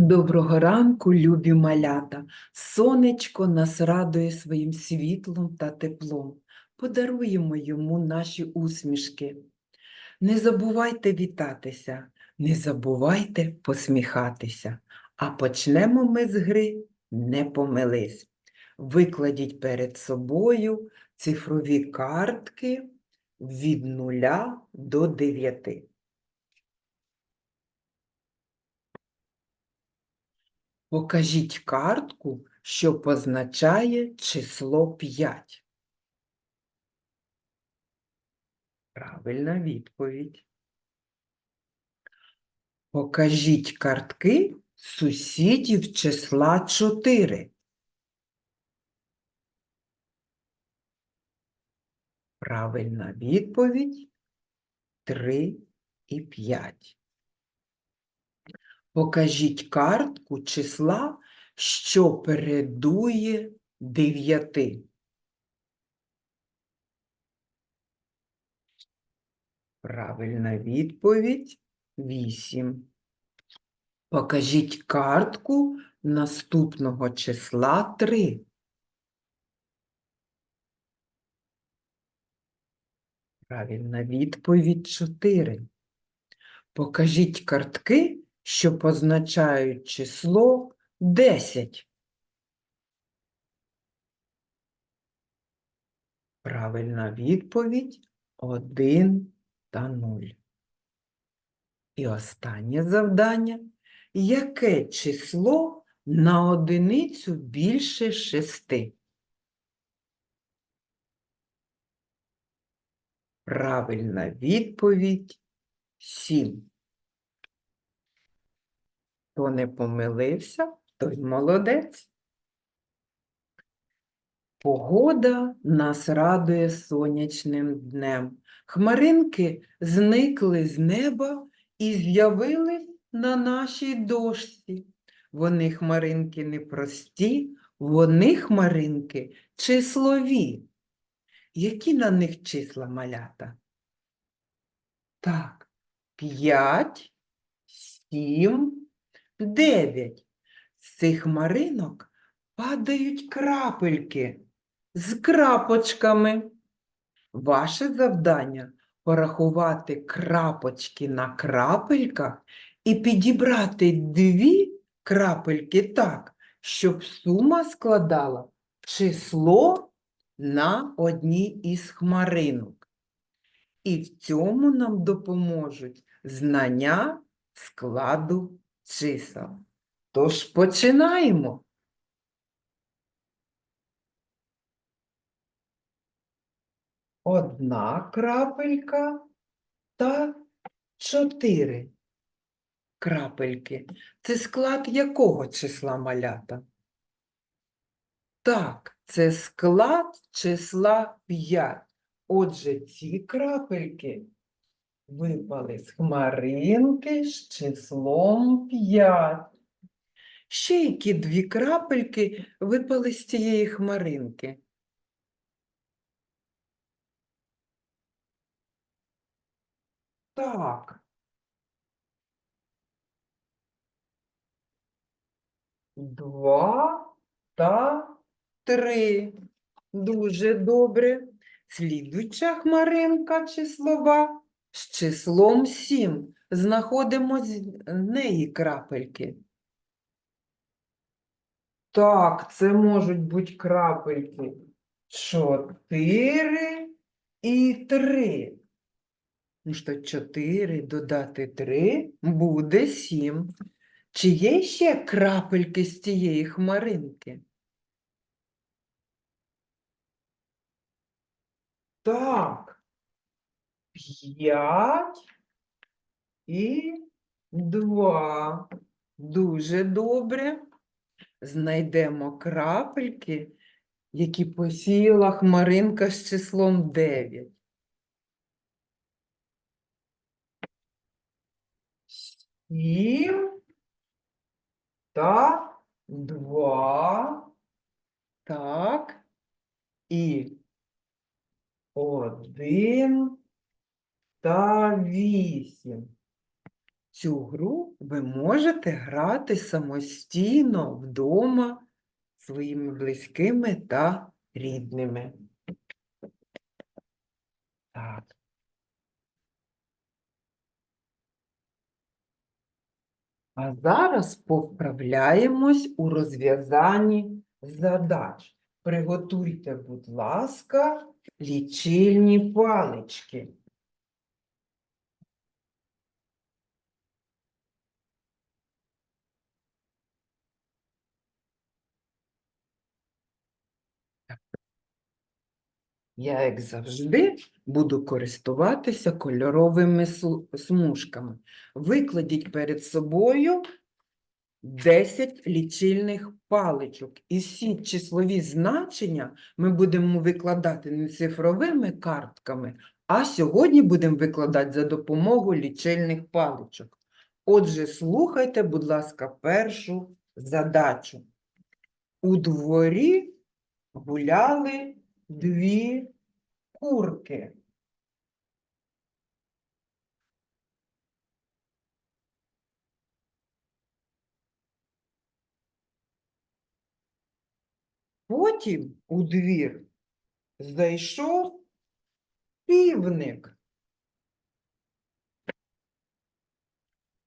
Доброго ранку, любі малята. Сонечко нас радує своїм світлом та теплом. Подаруємо йому наші усмішки. Не забувайте вітатися, не забувайте посміхатися. А почнемо ми з гри «Не помились». Викладіть перед собою цифрові картки від 0 до 9. Покажіть картку, що позначає число 5. Правильна відповідь. Покажіть картки сусідів числа 4. Правильна відповідь 3 і 5. Покажіть картку числа, що передує 9. Правильна відповідь 8. Покажіть картку наступного числа 3. Правильна відповідь 4. Покажіть картки, що позначають число 10. Правильна відповідь 1 та 0. І останнє завдання. Яке число на одиницю більше 6? Правильна відповідь 7. Хто не помилився, той молодець. Погода нас радує сонячним днем. Хмаринки зникли з неба і з'явились на нашій дошці. Вони хмаринки не прості, вони хмаринки числові. Які на них числа малята? Так, п'ять, сім, дев'ять. З цих хмаринок падають крапельки з крапочками. Ваше завдання порахувати крапочки на крапельках і підібрати дві крапельки так, щоб сума складала число на одній із хмаринок. І в цьому нам допоможуть знання складу чисел. Тож починаємо. Одна крапелька та чотири крапельки. Це склад якого числа малята? Так, це склад числа 5. Отже, ці крапельки випали з хмаринки з числом 5. Ще які дві крапельки випали з цієї хмаринки? Так. Два та три. Дуже добре. Слідуюча хмаринка числова з числом 7. Знаходимо з неї крапельки. Так, це можуть бути крапельки 4 і 3. Ну що, 4 додати 3 буде 7. Чи є ще крапельки з цієї хмаринки? Так. 5 і 2. Дуже добре. Знайдемо крапельки, які посіяла хмаринка з числом 9. Сім та два. Так. І один та вісім. Цю гру ви можете грати самостійно вдома своїми близькими та рідними. Так. А зараз повправляємось у розв'язанні задач. Приготуйте, будь ласка, лічильні палички. Я, як завжди, буду користуватися кольоровими смужками. Викладіть перед собою 10 лічильних паличок. І всі числові значення ми будемо викладати не цифровими картками, а сьогодні будемо викладати за допомогою лічильних паличок. Отже, слухайте, будь ласка, першу задачу. У дворі гуляли дві курки. Потім у двір зайшов півник.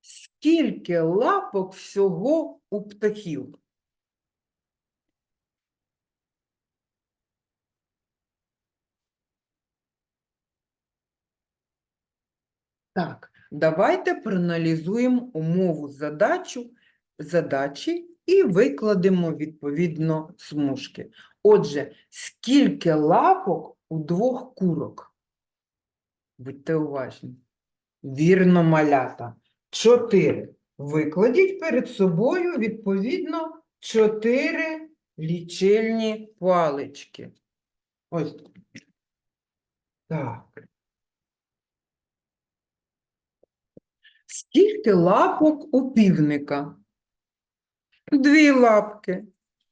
Скільки лапок всього у птахів? Так, давайте проаналізуємо умову задачу, задачі і викладемо відповідно смужки. Отже, скільки лапок у двох курок? Будьте уважні. Вірно, малята. Чотири. Викладіть перед собою відповідно чотири лічильні палички. Ось. Так. Скільки лапок у півника? Дві лапки.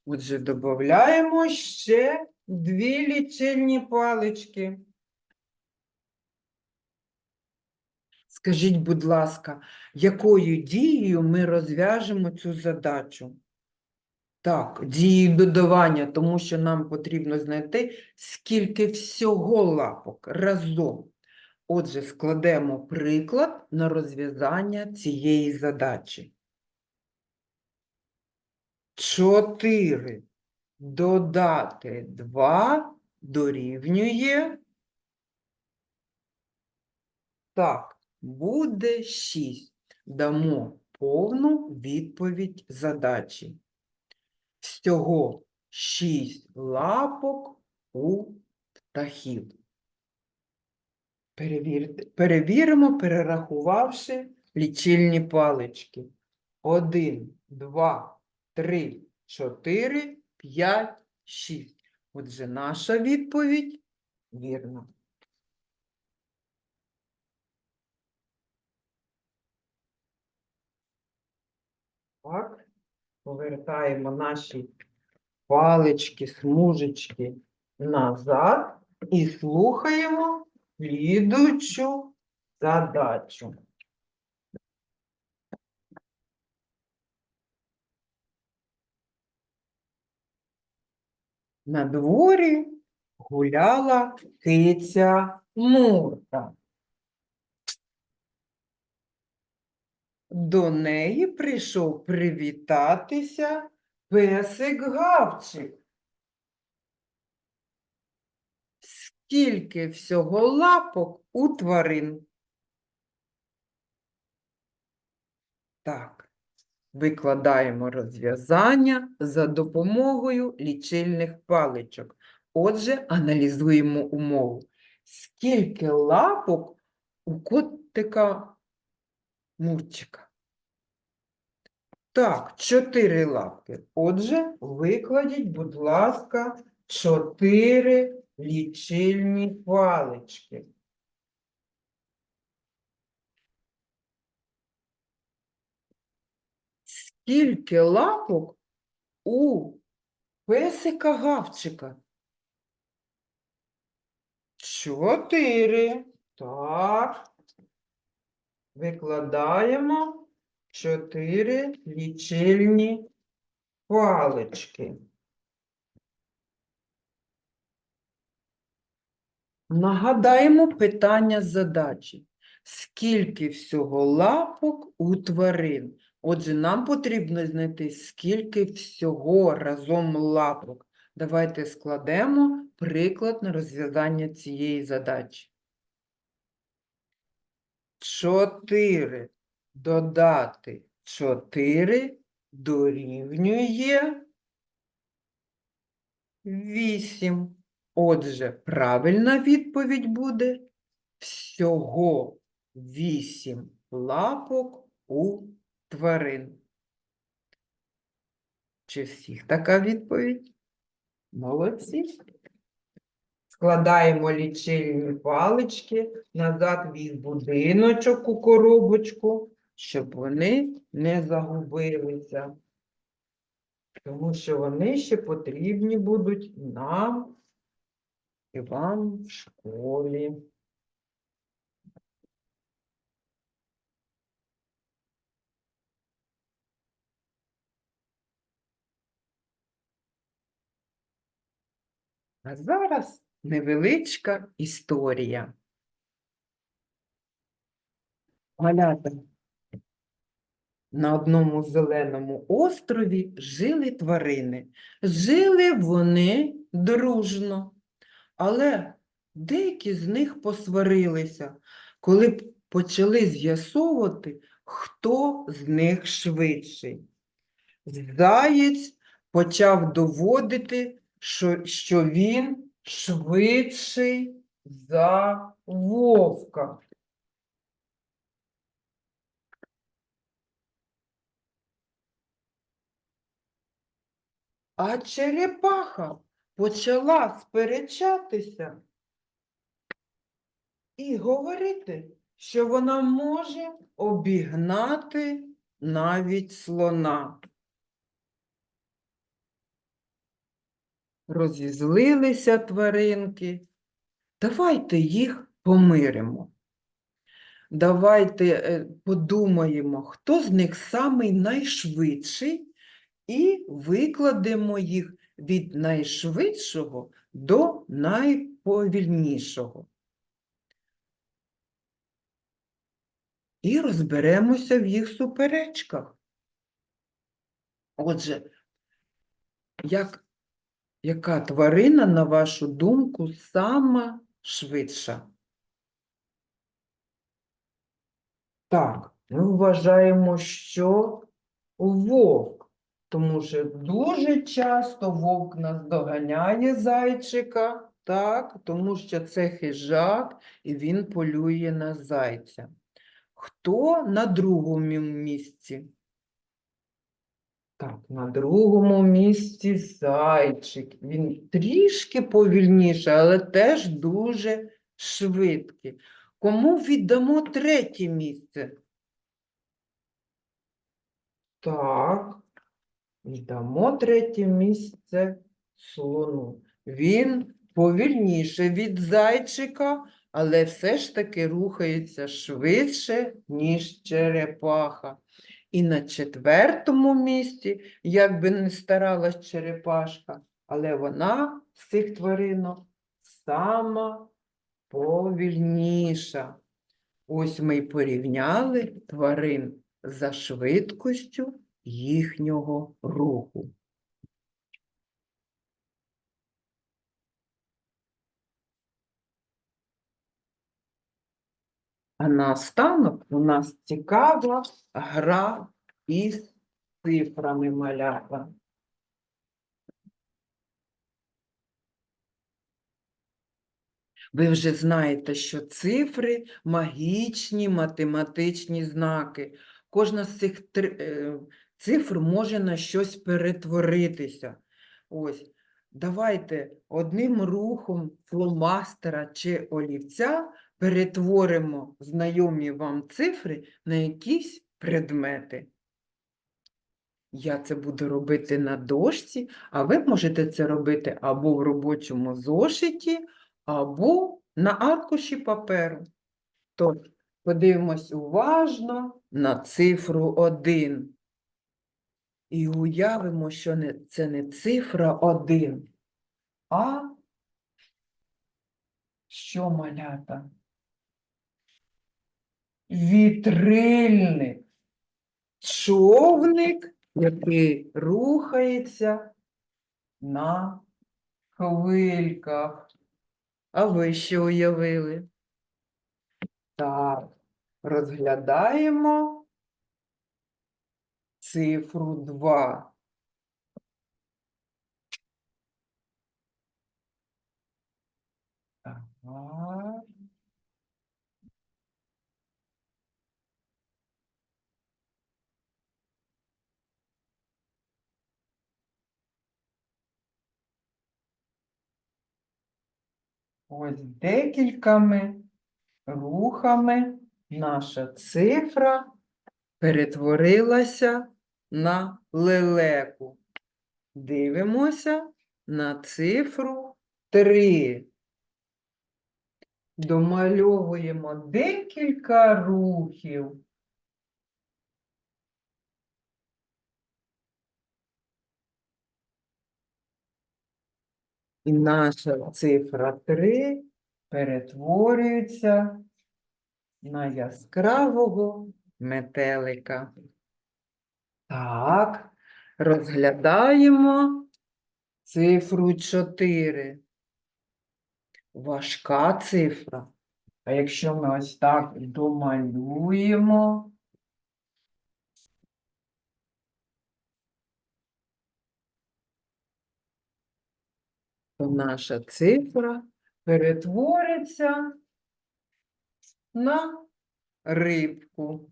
Отже, додаємо ще дві лічильні палички. Скажіть, будь ласка, якою дією ми розв'яжемо цю задачу? Так, дією додавання, тому що нам потрібно знайти, скільки всього лапок разом. Отже, складемо приклад на розв'язання цієї задачі. 4 додати 2 дорівнює. Так, буде 6. Дамо повну відповідь задачі. Всього 6 лапок у птахів. Перевірте, перевіримо, перерахувавши лічильні палички. 1, 2, 3, 4, 5, 6. Отже, наша відповідь вірна. Так, повертаємо наші палички, смужечки назад і слухаємо слідучу задачу. На дворі гуляла киця Мурка. До неї прийшов привітатися песик Гавчик. Скільки всього лапок у тварин? Так, викладаємо розв'язання за допомогою лічильних паличок. Отже, аналізуємо умову. Скільки лапок у котика Мурчика? Так, чотири лапки. Отже, викладіть, будь ласка, чотири лічильні палички. Скільки лапок у песика Гавчика? Чотири. Так. викладаємо чотири лічильні палички. Нагадаємо питання задачі. Скільки всього лапок у тварин? Отже, нам потрібно знайти, скільки всього разом лапок. Давайте складемо приклад на розв'язання цієї задачі. 4 додати 4 дорівнює 8. Отже, правильна відповідь буде всього 8 лапок у тварин. Чи всіх така відповідь? Молодці. Складаємо лічильні палички назад від будиночок у коробочку, щоб вони не загубилися. Тому що вони ще потрібні будуть нам і вам в школі. А зараз невеличка історія. Малята. На одному зеленому острові жили тварини. Жили вони дружно, але деякі з них посварилися, коли почали з'ясовувати, хто з них швидший. Заєць почав доводити, що, що він швидший за вовка. А черепаха почала сперечатися і говорити, що вона може обігнати навіть слона. Розізлилися тваринки. Давайте їх помиримо. Давайте е, подумаємо, хто з них самий найшвидший, і викладемо їх від найшвидшого до найповільнішого. І розберемося в їх суперечках. Отже, як, яка тварина, на вашу думку, сама швидша? Так, ми вважаємо, що вовк, тому що дуже часто вовк наздоганяє зайчика, так, тому що це хижак і він полює на зайця. Хто на другому місці? Так, на другому місці зайчик. Він трішки повільніше, але теж дуже швидкий. Кому віддамо третє місце? Так, віддамо третє місце слону. Він повільніше від зайчика, але все ж таки рухається швидше, ніж черепаха. І на четвертому місці, як би не старалась черепашка, але вона з цих тваринок сама повільніша. Ось ми й порівняли тварин за швидкістю їхнього руху. А наостанок у нас цікава гра із цифрами малята. Ви вже знаєте, що цифри магічні математичні знаки. Кожна з цих е, цифр може на щось перетворитися. Ось, давайте одним рухом фломастера чи олівця перетворимо знайомі вам цифри на якісь предмети. Я це буду робити на дошці, а ви можете це робити або в робочому зошиті, або на аркуші паперу. Тож, Подивимось уважно на цифру 1. І уявимо, що не, це не цифра 1, а що малята? Вітрильник. Човник, який рухається на хвильках. А ви що уявили? Так, розглядаємо цифру 2. Так. Ось декількома рухами наша цифра перетворилася на лелеку. Дивимося на цифру 3. Домальовуємо декілька рухів. І наша цифра 3 перетворюється на яскравого метелика. Так, розглядаємо цифру 4. Важка цифра. А якщо ми ось так домалюємо, то наша цифра перетвориться на рибку.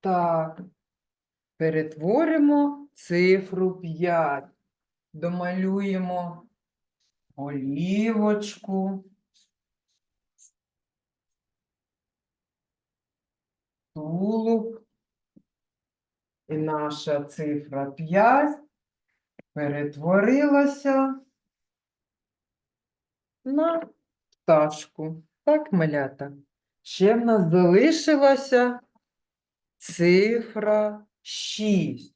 Так, перетворимо цифру 5. Домалюємо олівочку. Тулуб. І наша цифра 5 перетворилася на пташку. Так, малята. Ще в нас залишилася цифра 6.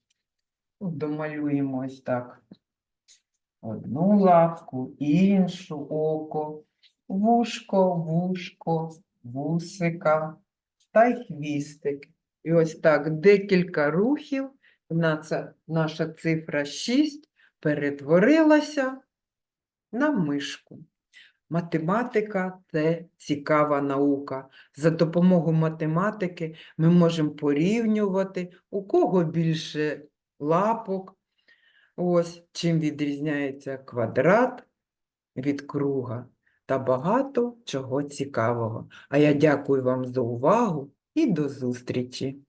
Ну, Домалюємо ось так. Одну лапку, іншу око, вушко, вушко, вусика та й хвістик. І ось так декілька рухів. Наша, наша цифра 6 перетворилася на мишку. Математика це цікава наука. За допомогою математики ми можемо порівнювати, у кого більше лапок. Ось чим відрізняється квадрат від круга та багато чого цікавого. А я дякую вам за увагу і до зустрічі!